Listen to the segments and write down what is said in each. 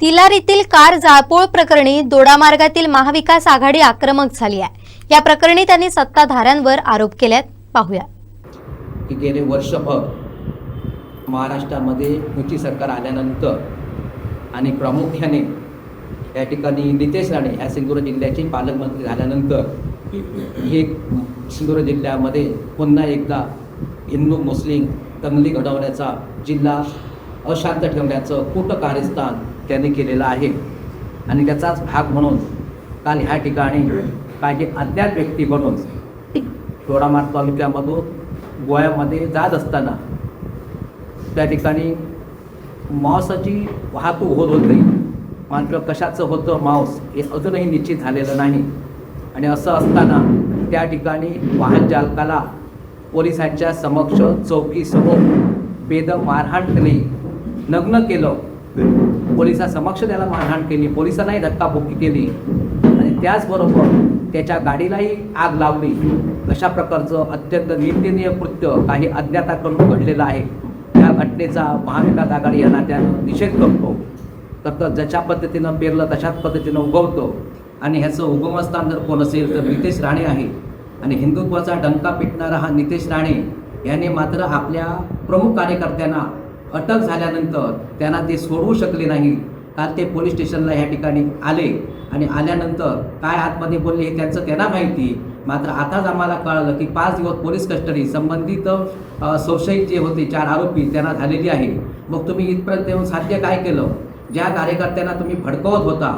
तिलारीतील car जाळपोळ प्रकरणी दोडामार्गातील महाविकास आघाडी आक्रमक झाली आहे. या प्रकरणी त्यांनी सत्ताधाऱ्यांवर आरोप केल्यात. पाहूया. की गेले वर्षभर महाराष्ट्रामध्ये युती सरकार आल्यानंतर आणि प्रामुख्याने या ठिकाणी नितेश राणे ह्या सिंधुदुर्ग जिल्ह्याचे पालकमंत्री झाल्यानंतर हे सिंधुदुर्ग जिल्ह्यामध्ये पुन्हा एकदा हिंदू मुस्लिम तंगली घडवण्याचा जिल्हा अशांत ठेवण्याचं कुठं कार्यस्थान त्याने केलेला आहे. आणि त्याचाच भाग म्हणून काल ह्या ठिकाणी काही अज्ञात व्यक्ती म्हणून थोडामार तालुक्यामधून गोव्यामध्ये जात असताना त्या ठिकाणी मांसाची वाहतूक होत होती. मात्र कशाचं होतं मांस हे अजूनही निश्चित झालेलं नाही. आणि असं असताना त्या ठिकाणी वाहन चालकाला पोलिसांच्या समक्ष चौकीसमोर बेदम मारहाण केली. नग्न केलं. पोलिसासमक्ष त्याला मारहाण केली. पोलिसांनाही धक्काबुक्की केली. आणि त्याचबरोबर त्याच्या गाडीलाही आग लावली अशा प्रकारचं अत्यंत निंदनीय कृत्य काही अज्ञाताकडून घडलेलं आहे. त्या घटनेचा महाविकास आघाडी या नात्यानं निषेध करतो. तर ज्याच्या पद्धतीनं पेरलं तशाच पद्धतीनं उगवतो. आणि ह्याचं उगमस्थान जर कोण असेल तर नितेश राणे आहे. आणि हिंदुत्वाचा डंका पिटणारा हा नितेश राणे याने मात्र आपल्या प्रमुख कार्यकर्त्यांना अटक झाल्यानंतर त्यांना ते सोडवू शकले नाही काल ते पोलीस स्टेशनला ह्या ठिकाणी आले. आणि आल्यानंतर काय आतमध्ये बोलले हे त्यांचं त्यांना माहिती. मात्र आताच आम्हाला कळलं की पाच दिवस पोलीस कस्टडी संबंधित संशयित जे होते चार आरोपी त्यांना झालेली आहे. मग तुम्ही इथपर्यंत येऊन साध्य काय केलं? ज्या कार्यकर्त्यांना तुम्ही भडकवत होता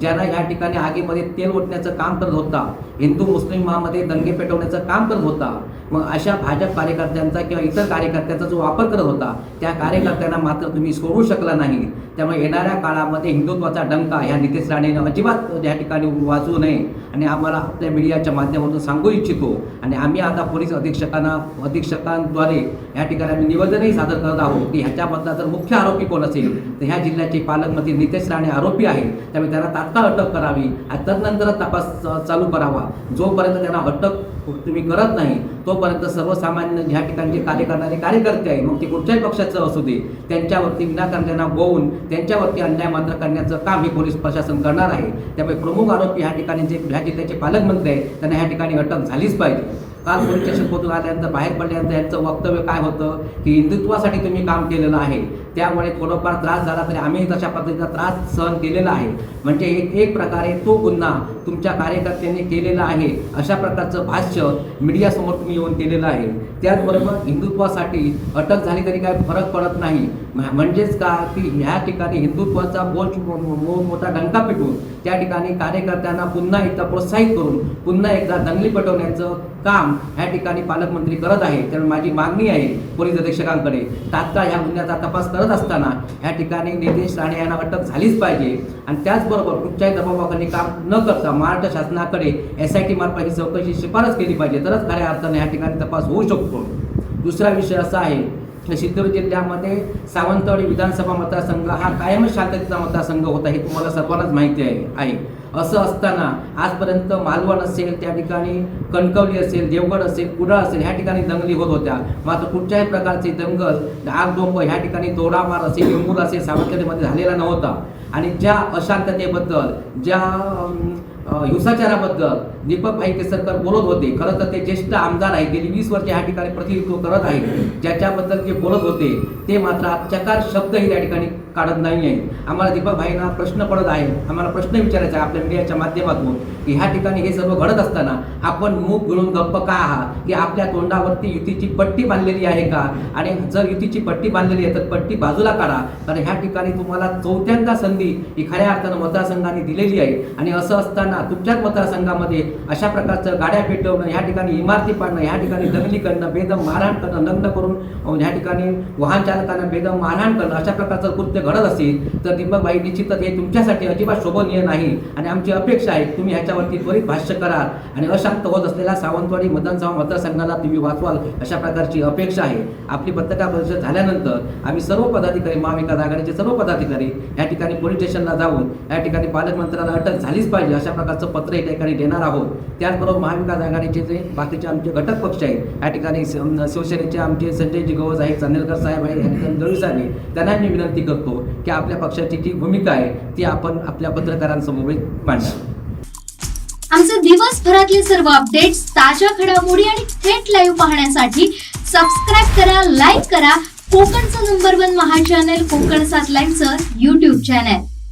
ज्यांना या ठिकाणी आगीमध्ये तेल ओतण्याचं काम करत होता हिंदू मुस्लिम महामध्ये दंगे पेटवण्याचं काम करत होता मग अशा भाजप कार्यकर्त्यांचा किंवा इतर कार्यकर्त्यांचा जो वापर करत होता त्या कार्यकर्त्यांना मात्र तुम्ही सोडू शकला नाही. त्यामुळे येणाऱ्या काळामध्ये हिंदुत्वाचा डंका ह्या नितेश राणेनं अजिबात या ठिकाणी वाचू नये आणि आम्हाला आपल्या मीडियाच्या माध्यमातून सांगू इच्छितो. आणि आम्ही आता पोलीस अधीक्षकांना अधीक्षकांद्वारे या ठिकाणी आम्ही निवेदनही सादर करत आहोत की ह्याच्यामधला जर मुख्य आरोपी कोण असेल तर ह्या जिल्ह्याचे पालकमंत्री नितेश राणे आरोपी आहेत. त्यामुळे त्यांना तात्काळ अटक करावी. आणि तदनंतरच तपास चालू करावा. जोपर्यंत त्यांना अटक तुम्ही करत नाही तोपर्यंत सर्वसामान्य ह्या ठिकाणी जे कार्य करणारे कार्यकर्ते आहे मग ते कुठच्याही पक्षाचं असू दे त्यांच्यावरती विनाकारण त्यांना गोवून त्यांच्यावरती अन्याय मात्र करण्याचं काम हे पोलीस प्रशासन करणार आहे. त्यामुळे प्रमुख आरोपी ह्या ठिकाणी जे ह्या जिल्ह्याचे पालकमंत्री आहेत त्यांना ह्या ठिकाणी अटक झालीच पाहिजे. काल पोलीस स्टेशन आल्यानंतर बाहेर पडल्यानंतर यांचं वक्तव्य काय होतं की हिंदुत्वासाठी तुम्ही काम केलेलं आहे. त्यामुळे थोडंफार त्रास झाला तरी आम्ही तशा पद्धतीचा त्रास सहन केलेला आहे. म्हणजे एक एक प्रकारे तो गुन्हा तुमच्या कार्यकर्त्यांनी केलेला आहे अशा प्रकारचं भाष्य मीडियासमोर तुम्ही येऊन केलेलं आहे. त्याचबरोबर हिंदुत्वासाठी अटक झाली तरी काय फरक पडत नाही. म्हणजेच का की ह्या ठिकाणी हिंदुत्वाचा बोल मोठा डंका पेटवून त्या ठिकाणी कार्यकर्त्यांना पुन्हा एकदा प्रोत्साहित करून पुन्हा एकदा दंगली पटवण्याचं काम ह्या ठिकाणी पालकमंत्री करत आहे त्यामुळे माझी मागणी आहे पोलीस अधीक्षकांकडे. तात्काळ ह्या गुन्ह्याचा तपास करत असताना ह्या ठिकाणी नितेश राणे यांना अटक झालीच पाहिजे. आणि त्याचबरोबर कुठच्याही दबावाखाली काम न करता महाराष्ट्र शासनाकडे एस आय टी मार्फत ही चौकशी शिफारस केली पाहिजे. तरच खऱ्या अर्थाने ह्या ठिकाणी तपास होऊ शकतो. दुसरा विषय असा आहे की सिंधुदुर्ग जिल्ह्यामध्ये सावंतवाडी विधानसभा मतदारसंघ हा कायमच शांततेचा मतदारसंघ होता हे तुम्हाला सर्वांनाच माहिती आहे. आहे. असं असताना आजपर्यंत मालवण असेल त्या ठिकाणी कणकवली असेल देवगड असेल कुडाळ असेल ह्या ठिकाणी दंगली होत होत्या. मात्र कुठच्याही प्रकारचे दंगल आगडोंब ह्या ठिकाणी दोडामार असेल इंगूर असेल सावंतवाडीमध्ये झालेला नव्हता. आणि ज्या अशांततेबद्दल ज्या हिंसाचाराबद्दल दीपक भाई केसरकर बोलत होते खरं तर ते ज्येष्ठ आमदार आहे गेली वीस वर्षे ह्या ठिकाणी प्रतिनिधित्व करत आहेत ज्याच्याबद्दल जे बोलत होते ते मात्र चकार शब्दही त्या ठिकाणी काढत नाही आहे आम्हाला दीपकभाईंना प्रश्न पडत आहे. आम्हाला प्रश्न विचारायचा आहे आपल्या मीडियाच्या माध्यमातून की ह्या ठिकाणी हे सर्व घडत असताना आपण मूग गिळून गप्प का आहात? की आपल्या तोंडावरती युतीची पट्टी बांधलेली आहे का? आणि जर युतीची पट्टी बांधलेली आहे तर पट्टी बाजूला काढा. कारण ह्या ठिकाणी तुम्हाला चौथ्यांदा संधी ही खऱ्या अर्थानं मतदारसंघाने दिलेली आहे. आणि असं असताना तुमच्याच मतदारसंघामध्ये अशा प्रकारचं गाड्या पेटवणं ह्या ठिकाणी इमारती पाडणं ह्या ठिकाणी दंगली करणं बेदम मारहाण करणं लग्न करून ह्या ठिकाणी वाहन चालकांना बेदम मारहाण करणं अशा प्रकारचं कृत्य घडत असतील तर दीपकबाई निश्चितच हे तुमच्यासाठी अजिबात शोभनीय नाही आणि आमची अपेक्षा आहे तुम्ही ह्याच्यावरती त्वरित भाष्य कराल आणि अशांत होत असलेल्या सावंतवाडी मतदानसभा मतदारसंघाला तुम्ही वाचवाल अशा प्रकारची अपेक्षा आहे. आपली पत्रकार परिषद झाल्यानंतर आम्ही सर्व पदाधिकारी महाविकास आघाडीचे सर्व पदाधिकारी या ठिकाणी पोलीस स्टेशनला जाऊन या ठिकाणी पालकमंत्र्याला अटक झालीच पाहिजे अशा प्रकारचं पत्र या ठिकाणी देणार आहोत. त्याचबरोबर महाविकास आघाडीचे जे बाकीचे आमचे घटक पक्ष आहेत या ठिकाणी शिवसेनेचे आमचे संजयजी गवज आहेत चांदेलकर साहेब आहेत या ठिकाणी दळवी साहेब त्यांना मी विनंती करतो. की आपल्या पक्षाची जी भूमिका आहे ती आपण आपल्या पत्रकारांसमोर मांडा आमचे दिवसभरातले सर्व अपडेट्स ताज्या घडामोडी आणि थेट लाईव्ह पाहण्यासाठी सबस्क्राईब करा लाईक करा. कोकणचं number one Maha channel Konkan सात लाईव्हचं युट्यूब चॅनल